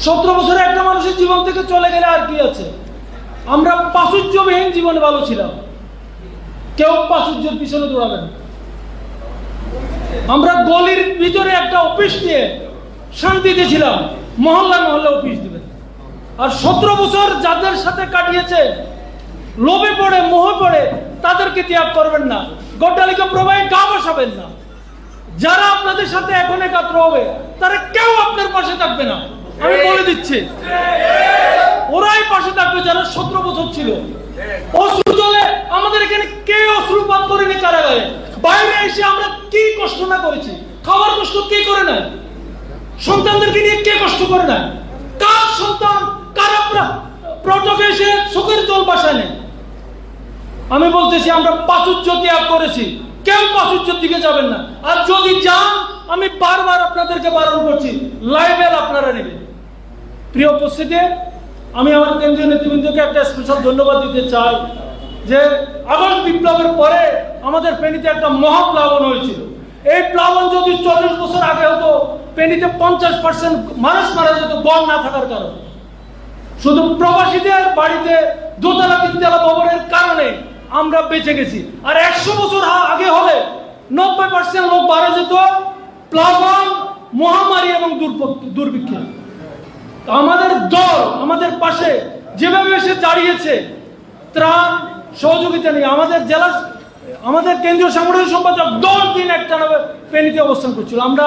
সতেরো বছরে একটা মানুষের জীবন থেকে চলে গেলে আর কি আছে? আমরা প্রাচুর্যবিহীন জীবনে ভালো ছিলাম। কেউ প্রাচুর্যের পিছনে দৌড়াবেন। আমরা গলির ভিতরে একটা অফিস নিয়ে শান্তিতে ছিলাম। মহল্লা মহল্লা অফিস দিবেন। আর সতেরো বছর যাদের সাথে কাটিয়েছে, লোভে পড়ে, মোহে পড়ে, তাদেরকে ত্যাগ করবেন না। গড্ডালিকা প্রবাহে গা বসাবেন না। যারা আপনাদের সাথে এখন একাত্র হবে, তারা কেউ আপনার পাশে থাকবে না। আমি বলে দিচ্ছি। ওরাই পাশে থাকবে যারা সতেরো বছর ছিল। অশ্রু জলে আমাদের এখানে কে অশ্রুপাত করেনি কারাগারে। বাইরে এসে আমরা কি কষ্ট না করেছি? খাবার কষ্ট কে করে না সন্তানদেরকে নিয়ে কে কষ্ট করে না কার সন্তান, কারা প্রটকে এসে চোখের জল বাসায় আমি বলতেছি, আমরা প্রাচুর্য ত্যাগ করেছি। কেউ প্রাচুর্যের দিকে যাবেন না। আর যদি যান, আমি বারবার আপনাদেরকে বারণ করছি। লাইভেল আপনারা নেবেন। প্রিয় উপস্থিতি, আমি আমার কেন্দ্রীয় নেতৃবৃন্দকে একটা স্পেশাল ধন্যবাদ দিতে চাই যে আগস্ট বিপ্লবের পরে আমাদের ফেনীতে একটা মহাপ্লাবন হয়েছিল। এই প্লাবন যদি চল্লিশ বছর আগে হতো, ফেনীতে পঞ্চাশ পার্সেন্ট মানুষ মারা যেত, বন না থাকার কারণে। শুধু প্রবাসীদের বাড়িতে দোতলা, তিনতলা ভবনের কারণে আমরা বেঁচে গেছি। আর একশো বছর আগে হলে নব্বই পার্সেন্ট লোক মারা যেত, প্লাবন, মহামারী এবং দুর্ভ- দুর্ভিক্ষে। আমাদের দল, আমাদের পাশে যেভাবে এসে দাঁড়িয়েছে, ত্রাণ সহযোগিতা নিয়ে আমাদের জেলা, আমাদের কেন্দ্রীয় সাংগঠনিক সম্পাদক দল দিন একটা পেনিতে অবস্থান করছিল। আমরা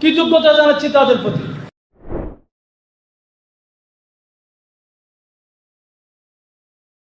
কৃতজ্ঞতা জানাচ্ছি তাদের প্রতি।